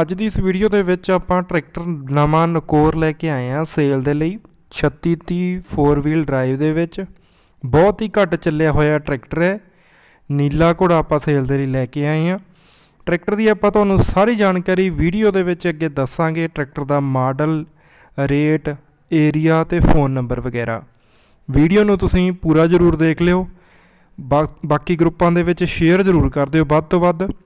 ਅੱਜ ਦੀ ਇਸ ਵੀਡੀਓ ਦੇ ਵਿੱਚ ਆਪਾਂ ਟਰੈਕਟਰ ਨਵਾਂ ਨਕੋਰ ਲੈ ਕੇ ਆਏ ਆ ਸੇਲ ਦੇ ਲਈ 3630 4 ਵੀਲ ਡਰਾਈਵ ਦੇ ਵਿੱਚ। ਬਹੁਤ ਹੀ ਘੱਟ ਚੱਲਿਆ ਹੋਇਆ ਟਰੈਕਟਰ ਹੈ। ਨੀਲਾ ਘੋੜਾ ਆਪਾਂ ਸੇਲ ਦੇ ਲਈ ਲੈ ਕੇ ਆਏ ਆ ਟਰੈਕਟਰ ਦੀ ਆਪਾਂ ਤੁਹਾਨੂੰ ਸਾਰੀ ਜਾਣਕਾਰੀ ਵੀਡੀਓ ਦੇ ਵਿੱਚ ਅੱਗੇ ਦੱਸਾਂਗੇ। ਟਰੈਕਟਰ ਦਾ ਮਾਡਲ, ਰੇਟ, ਏਰੀਆ ਤੇ ਫੋਨ ਨੰਬਰ ਵਗੈਰਾ। ਵੀਡੀਓ ਨੂੰ ਤੁਸੀਂ ਪੂਰਾ ਜ਼ਰੂਰ ਦੇਖ ਲਿਓ। ਬਾ- ਬਾਕੀ ਗਰੁੱਪਾਂ ਦੇ ਵਿੱਚ ਸ਼ੇਅਰ ਜ਼ਰੂਰ ਕਰ ਦਿਓ ਵੱਧ ਤੋਂ ਵੱਧ।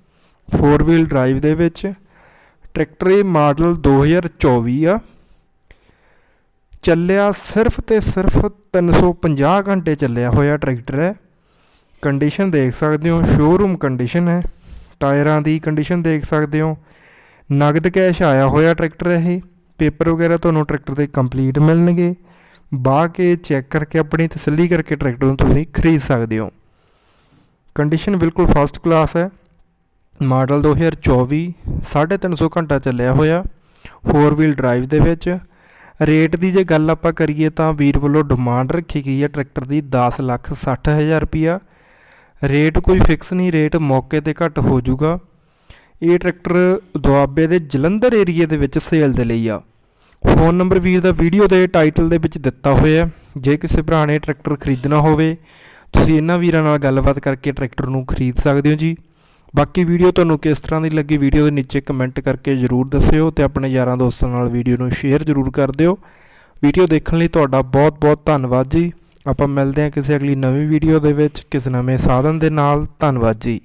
4 ਵੀਲ ਡਰਾਈਵ ਦੇ ਵਿੱਚ। ਟਰੈਕਟਰ ਇਹ ਮਾਡਲ 2024 ਆ। ਚੱਲਿਆ ਸਿਰਫ ਤੇ ਸਿਰਫ 350 ਘੰਟੇ ਚੱਲਿਆ ਹੋਇਆ ਟਰੈਕਟਰ ਹੈ। ਕੰਡੀਸ਼ਨ ਦੇਖ ਸਕਦੇ ਹੋ ਸ਼ੋਰੂਮ ਕੰਡੀਸ਼ਨ ਹੈ। ਟਾਇਰਾਂ ਦੀ ਕੰਡੀਸ਼ਨ ਦੇਖ ਸਕਦੇ ਹੋ। ਨਗਦ ਕੈਸ਼ ਆਇਆ ਹੋਇਆ ਟਰੈਕਟਰ ਇਹ। ਪੇਪਰ ਵਗੈਰਾ ਤੁਹਾਨੂੰ ਟਰੈਕਟਰ ਦੇ ਕੰਪਲੀਟ ਮਿਲਣਗੇ। ਬਾਹ ਕੇ ਚੈੱਕ ਕਰਕੇ ਆਪਣੀ ਤਸੱਲੀ ਕਰਕੇ ਟਰੈਕਟਰ ਨੂੰ ਤੁਸੀਂ ਖਰੀਦ ਸਕਦੇ ਹੋ। ਕੰਡੀਸ਼ਨ ਬਿਲਕੁਲ ਫਸਟ ਕਲਾਸ ਹੈ। ਮਾਡਲ 2024 350 ਘੰਟਾ ਚੱਲਿਆ ਹੋਇਆ 4 ਵੀਲ ਡਰਾਈਵ ਦੇ ਵਿੱਚ। ਰੇਟ ਦੀ ਜੇ ਗੱਲ ਆਪਾਂ ਕਰੀਏ ਤਾਂ ਵੀਰ ਵੱਲੋਂ ਡਿਮਾਂਡ ਰੱਖੀ ਗਈ ਹੈ ਟਰੈਕਟਰ ਦੀ 10 ਲੱਖ 60 ਹਜ਼ਾਰ ਰੁਪਿਆ ਰੇਟ ਕੋਈ ਫਿਕਸ ਨਹੀਂ, ਰੇਟ ਮੌਕੇ ਤੇ ਘੱਟ ਹੋ ਜਾਊਗਾ। ਇਹ ਟਰੈਕਟਰ ਦੁਆਬੇ ਦੇ ਜਲੰਧਰ ਏਰੀਏ ਦੇ ਵਿੱਚ ਸੇਲ ਦੇ ਲਈ ਆ। ਫੋਨ ਨੰਬਰ ਵੀਰ ਦਾ ਵੀਡੀਓ ਦੇ ਟਾਈਟਲ ਦੇ ਵਿੱਚ ਦਿੱਤਾ ਹੋਇਆ ਜੇ ਕਿਸੇ ਭਰਾ ਨੇ ਟਰੈਕਟਰ ਖਰੀਦਣਾ ਹੋਵੇ, ਤੁਸੀਂ ਇਹਨਾਂ ਵੀਰਾਂ ਨਾਲ ਗੱਲਬਾਤ ਕਰਕੇ ਟਰੈਕਟਰ ਨੂੰ ਖਰੀਦ ਸਕਦੇ ਹੋ ਜੀ। ਬਾਕੀ ਵੀਡੀਓ ਤੁਹਾਨੂੰ ਕਿਸ ਤਰ੍ਹਾਂ ਦੀ ਲੱਗੀ ਵੀਡੀਓ ਦੇ ਨੀਚੇ ਕਮੈਂਟ ਕਰਕੇ ਜਰੂਰ ਦੱਸਿਓ ਤੇ ਆਪਣੇ ਯਾਰਾਂ ਦੋਸਤਾਂ ਨਾਲ ਵੀਡੀਓ ਨੂੰ ਸ਼ੇਅਰ ਜਰੂਰ ਕਰ ਦਿਓ। ਵੀਡੀਓ ਦੇਖਣ ਲਈ ਤੁਹਾਡਾ ਬਹੁਤ-ਬਹੁਤ ਧੰਨਵਾਦ ਜੀ। ਆਪਾਂ ਮਿਲਦੇ ਹਾਂ ਕਿਸੇ ਅਗਲੀ ਨਵੀਂ ਵੀਡੀਓ ਦੇ ਵਿੱਚ, ਕਿਸੇ ਨਵੇਂ ਸਾਧਨ ਦੇ ਨਾਲ। ਧੰਨਵਾਦ ਜੀ।